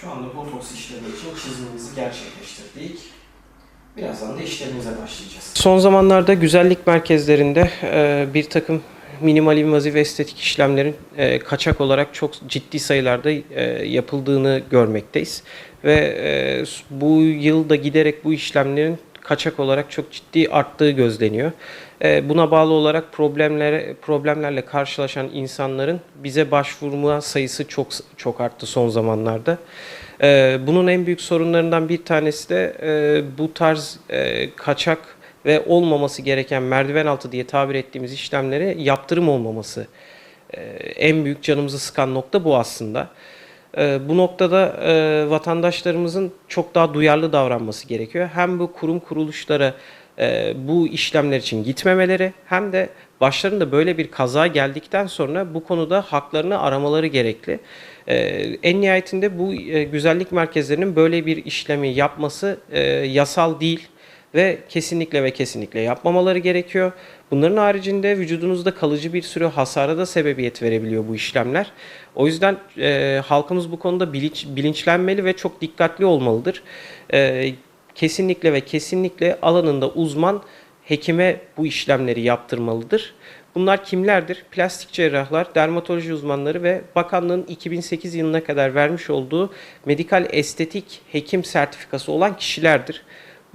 Şu anda botoks işlemi için çizimimizi gerçekleştirdik. Birazdan da işlemimize başlayacağız. Son zamanlarda güzellik merkezlerinde e, bir takım minimal invazif estetik işlemlerin e, kaçak olarak çok ciddi sayılarda e, yapıldığını görmekteyiz. Ve e, bu yılda giderek bu işlemlerin kaçak olarak çok ciddi arttığı gözleniyor. E, buna bağlı olarak problemlere problemlerle karşılaşan insanların bize başvurma sayısı çok çok arttı son zamanlarda. E, bunun en büyük sorunlarından bir tanesi de e, bu tarz kaçak ve olmaması gereken merdiven altı diye tabir ettiğimiz işlemlere yaptırım olmaması. En büyük canımızı sıkan nokta bu aslında. E, bu noktada e, vatandaşlarımızın çok daha duyarlı davranması gerekiyor. Hem bu kurum kuruluşlara e, bu işlemler için gitmemeleri hem de başlarında böyle bir kaza geldikten sonra bu konuda haklarını aramaları gerekli. E, en nihayetinde bu e, güzellik merkezlerinin böyle bir işlemi yapması yasal değil ve kesinlikle ve kesinlikle yapmamaları gerekiyor. Bunların haricinde vücudunuzda kalıcı bir sürü hasara da sebebiyet verebiliyor bu işlemler. O yüzden e, halkımız bu konuda bilinç, bilinçlenmeli ve çok dikkatli olmalıdır. E, kesinlikle ve kesinlikle alanında uzman hekime bu işlemleri yaptırmalıdır. Bunlar kimlerdir? Plastik cerrahlar, dermatoloji uzmanları ve bakanlığın 2008 yılına kadar vermiş olduğu medikal estetik hekim sertifikası olan kişilerdir.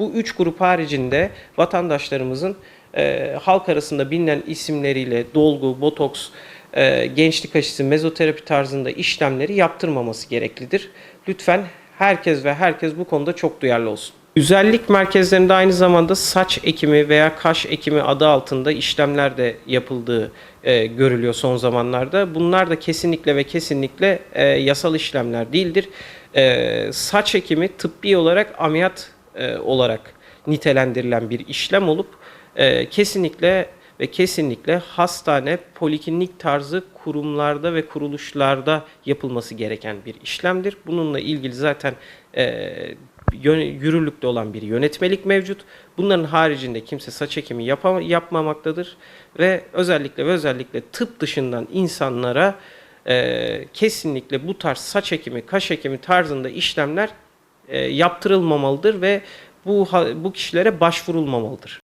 Bu üç grup haricinde vatandaşlarımızın e, halk arasında bilinen isimleriyle dolgu, botoks, e, gençlik aşısı, mezoterapi tarzında işlemleri yaptırmaması gereklidir. Lütfen herkes ve herkes bu konuda çok duyarlı olsun. Güzellik merkezlerinde aynı zamanda saç ekimi veya kaş ekimi adı altında işlemler de yapıldığı e, görülüyor son zamanlarda. Bunlar da kesinlikle ve kesinlikle e, yasal işlemler değildir. E, saç ekimi tıbbi olarak ameliyat e, olarak nitelendirilen bir işlem olup e, kesinlikle ve kesinlikle hastane, poliklinik tarzı kurumlarda ve kuruluşlarda yapılması gereken bir işlemdir. Bununla ilgili zaten e, yürürlükte olan bir yönetmelik mevcut. Bunların haricinde kimse saç ekimi yapa- yapmamaktadır ve özellikle ve özellikle tıp dışından insanlara e, kesinlikle bu tarz saç ekimi, kaş ekimi tarzında işlemler e, yaptırılmamalıdır ve bu bu kişilere başvurulmamalıdır.